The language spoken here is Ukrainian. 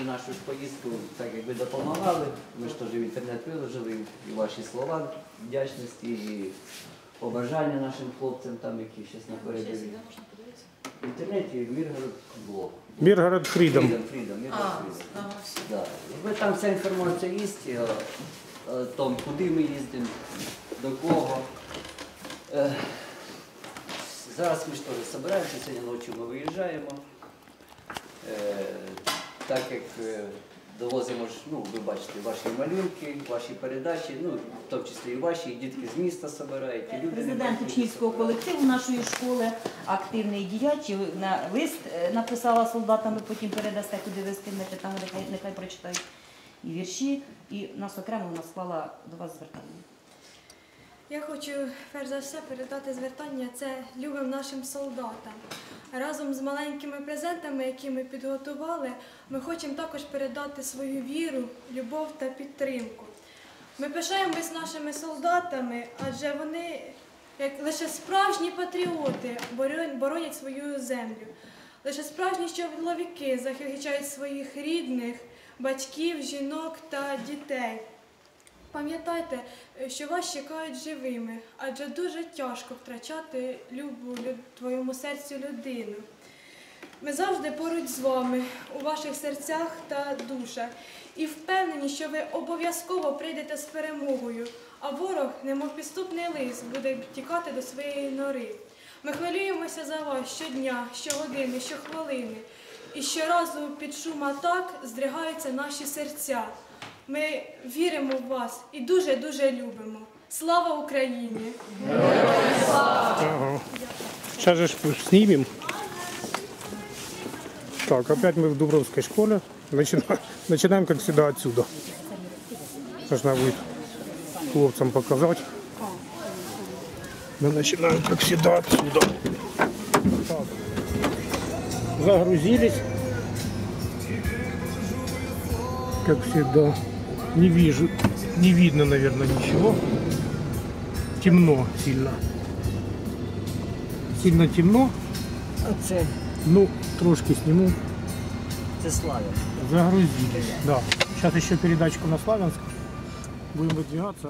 ми нашу поїздку так якби допомагали. Ми ж теж в інтернет виложили і ваші слова вдячності, і побажання нашим хлопцям, там, які зараз на передовій. В інтернеті Міргород блог. Фрідом, Фрідом, Міргород Фрідом. Да. Ви там вся інформація є, е, е, том, куди ми їздимо, до кого. Е, Зараз ми ж теж збираємося, сьогодні ночі ми виїжджаємо. Так як е, довозимо ж, ну, ви бачите, ваші малюнки, ваші передачі, ну, в тому числі і ваші, і дітки з міста збирають, і люди. Президент учнівського колективу нашої школи, активний діяч, і на лист е, написала солдатам, ви потім передасте, куди ви скинете, там нехай, нехай прочитають і вірші. І нас окремо вона склала до вас звертання. Я хочу перш за все передати звертання це любим нашим солдатам. Разом з маленькими презентами, які ми підготували, ми хочемо також передати свою віру, любов та підтримку. Ми пишаємось нашими солдатами, адже вони, як лише справжні патріоти, боронять- свою землю. Лише справжні чоловіки захищають своїх рідних, батьків, жінок та дітей. Пам'ятайте, е, що вас чекають живими, адже дуже тяжко втрачати любу твоєму серцю людину. Ми завжди поруч з вами у ваших серцях та душах і впевнені, що ви обов'язково прийдете з перемогою, а ворог, немов підступний лис, буде тікати до своєї нори. Ми хвилюємося за вас щодня, щогодини, щохвилини. І щоразу під шум атак здригаються наші серця. Ми віримо в вас і дуже-дуже любимо. Слава Україні! Сейчас же снимем. Так, опять мы в Дубровской школе. Начинаем, начинаем как всегда, отсюда. Нужно будет хлопцам показать. Мы начинаем, как всегда, отсюда. Так. Загрузились. Как всегда. Не вижу, не видно, наверное, ничего. Темно сильно. Сильно темно. Оце, Ну, трошки сниму. це славя. Загрузились. Да. Сейчас еще передачку на Славянск. Будем выдвигаться.